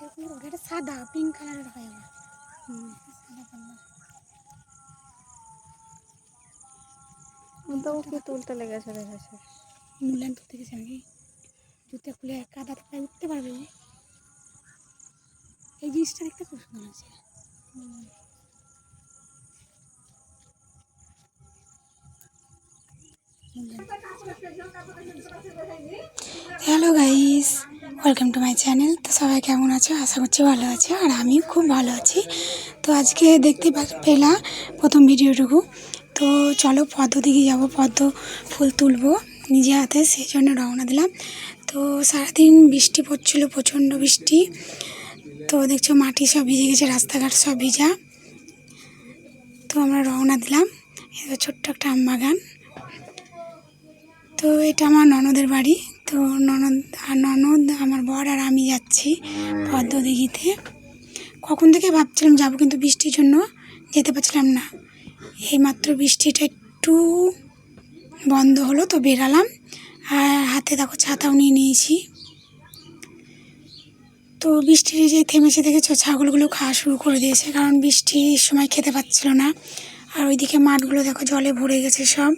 এরকম সাদা পিঙ্ক কালারের হয় আবার সাদা কালার তো কি তুলতে লেগেছে দেখেছে মূল্যায়ন করতে গেছে নাকি জুতে খুলে কাদা প্রায় উঠতে পারবে। এই জিনিসটা দেখতে খুব সুন্দর লাগছে। Hello guys welcome to my channel তো সবাই কেমন আছো? আশা করছি ভালো আছো, আর আমিও খুব ভালো আছি। তো আজকে দেখতে পা- পেলাম প্রথম ভিডিওটুকু। তো চলো পদ্ম দিকে যাব, পদ্ম ফুল তুলবো নিজে হাতে, সেই জন্য রওনা দিলাম। তো সারাদিন বৃষ্টি পড়ছিল, প্রচণ্ড বৃষ্টি। তো দেখছ, মাটি সব ভিজে গেছে, রাস্তাঘাট সব ভিজা। তো আমরা রওনা দিলাম। ছোট্ট একটা আম বাগান। তো এটা আমার ননদের বাড়ি। তো ননদ আর ননদ, আমার বর আর আমি যাচ্ছি পদ্ম দিঘিতে কখন থেকে ভাবছিলাম যাব কিন্তু বৃষ্টির জন্য যেতে পারছিলাম না। এইমাত্র বৃষ্টিটা একটু বন্ধ হলো তো বেরালাম। আর হাতে দেখো ছাতাও নিয়ে নিয়েছি। তো বৃষ্টির যে থেমেছে দেখেছ, ছাগলগুলো খাওয়া শুরু করে দিয়েছে। কারণ বৃষ্টির সময় খেতে পাচ্ছিল না। আর ওইদিকে মাঠগুলো দেখো জলে ভরে গেছে সব।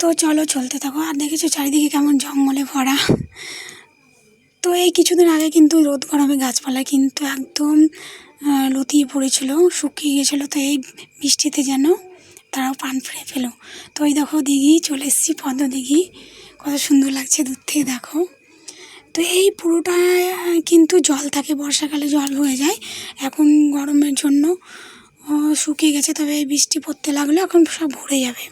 তো চলো চলতে থাকো। আর দেখেছ চারিদিকে কেমন জঙ্গলে ভরা। তো এই কিছুদিন আগে কিন্তু রোদ গরমে গাছপালা কিন্তু একদম লতিয়ে পড়েছিল, শুকিয়ে গেছিল। তো এই বৃষ্টিতে যেন তারাও পান ফিরে পেল। তো ওই দেখো দিঘি, চলে এসেছি পদ্ম দিঘি। কত সুন্দর লাগছে দূর থেকে দেখো। তো এই পুরোটা কিন্তু জল থাকে, বর্ষাকালে জল হয়ে যায়। এখন গরমের জন্য শুকিয়ে গেছে, তবে এই বৃষ্টি পড়তে লাগলে, এখন সব ভরে যাবে।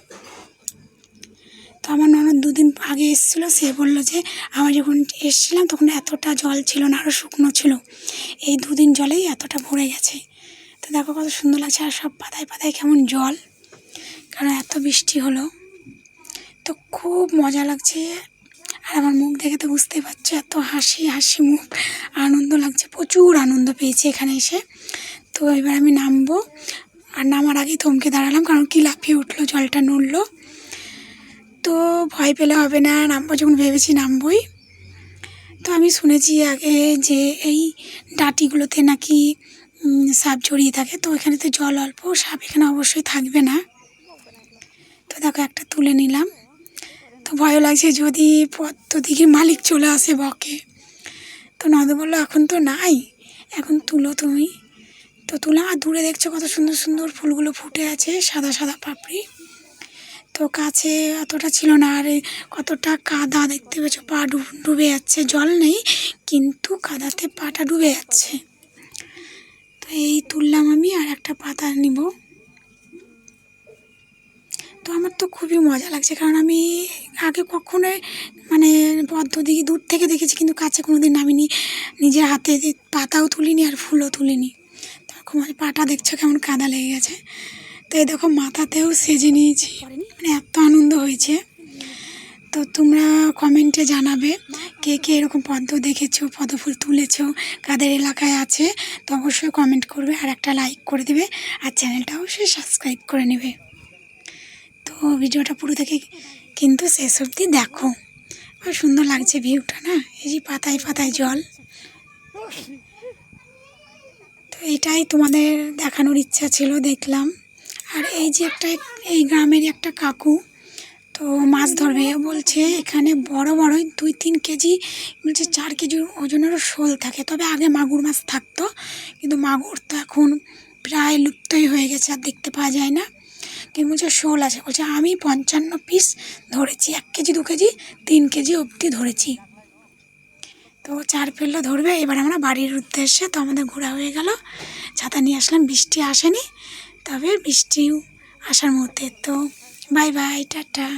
তো আমার ননদ দুদিন আগে এসেছিল, সে বলল যে, আমরা যখন এসেছিলাম তখন এতটা জল ছিল না আরও শুকনো ছিল। এই দুদিন জলেই এতটা ভরে গেছে। তো দেখো কত সুন্দর লাগছে, আর সব পাতায় পাতায় কেমন জল। কারণ এত বৃষ্টি হলো। তো খুব মজা লাগছে। আর আমার মুখ দেখে তো বুঝতেই পারছ, এত হাসি হাসি মুখ। আনন্দ লাগছে, প্রচুর আনন্দ পেয়েছি এখানে এসে। তো এবার আমি নামবো। আর নামার আগেই থমকে দাঁড়ালাম, কারণ কি লাফিয়ে উঠল, জলটা নড়লো। তো ভয় পেলে হবে না, নামবো যখন ভেবেছি নামবই। তো আমি শুনেছি আগে যে এই ডাঁটিগুলোতে নাকি সাপ জড়িয়ে থাকে, তো এখানে তো জল অল্প, সাপ এখানে অবশ্যই থাকবে না। তো দেখো একটা তুলে নিলাম। তো ভয় লাগছে যদি পদ্ম মালিক চলে আসে বকে। তো নদ বলল, এখন তো নাই, এখন তুলো তুমি। তো তুলাম আর দূরে দেখছ কত সুন্দর সুন্দর ফুলগুলো ফুটে আছে, সাদা সাদা পাপড়ি। তো কাছে অতটা ছিল না, আর কতটা কাদা দেখতে পেয়েছ। পা ডুব যাচ্ছে, জল নেই, কিন্তু কাদাতে পাটা ডুবে যাচ্ছে। তো এই তুললাম আমি আর একটা পাতা নিব। তো আমার তো খুবই মজা লাগছে, কারণ আমি আগে কখনোই মানে পদ্ধতি দূর থেকে দেখেছি, কিন্তু কাছে কোনো দিন নামিনি। নিজের হাতে পাতাও তুলিনি আর ফুলও তুলিনি। মানে পাটা দেখছ, কেমন কাদা লেগে গেছে। তো এই দেখো, মাথাতেও সেজে নিয়েছি। মানে এত আনন্দ হয়েছে। তো তোমরা কমেন্টে জানাবে কে কে এরকম পদ্ম দেখেছ পদ্ম ফুল তুলেছো, কাদের এলাকায় আছে, তো অবশ্যই কমেন্ট করবে আর একটা লাইক করে দেবে আর চ্যানেলটা অবশ্যই সাবস্ক্রাইব করে নেবে। তো ভিডিওটা পুরো থেকে কিন্তু শেষ অবধি দেখো। খুব সুন্দর লাগছে ভিউটা না? এই যে পাতায় পাতায় জল। তো এটাই তোমাদের দেখানোর ইচ্ছা ছিল, দেখলাম। আর এই যে একটা, এই গ্রামের একটা কাকু, তো মাছ ধরবে। বলছে, এখানে বড় বড়ই দুই তিন কেজি, বলছে চার কেজির ওজনেরও শোল থাকে। তবে আগে মাগুর মাছ থাকতো, কিন্তু মাগুর তো এখন প্রায় লুপ্তই হয়ে গেছে, আর দেখতে পাওয়া যায় না। কিন্তু বলছে, শোল আছে। বলছে, আমি পঞ্চান্ন পিস ধরেছি, এক কেজি, দু কেজি, তিন কেজি অবধি ধরেছি। তো চার ফেলল, ধরবে। এবার আমরা বাড়ির উদ্দেশ্যে তো আমাদের ঘোরা হয়ে গেল। ছাতা নিয়ে আসলাম, বৃষ্টি আসেনি। তবে বৃষ্টিও আসার মধ্যে তো বাই বাই টাটা।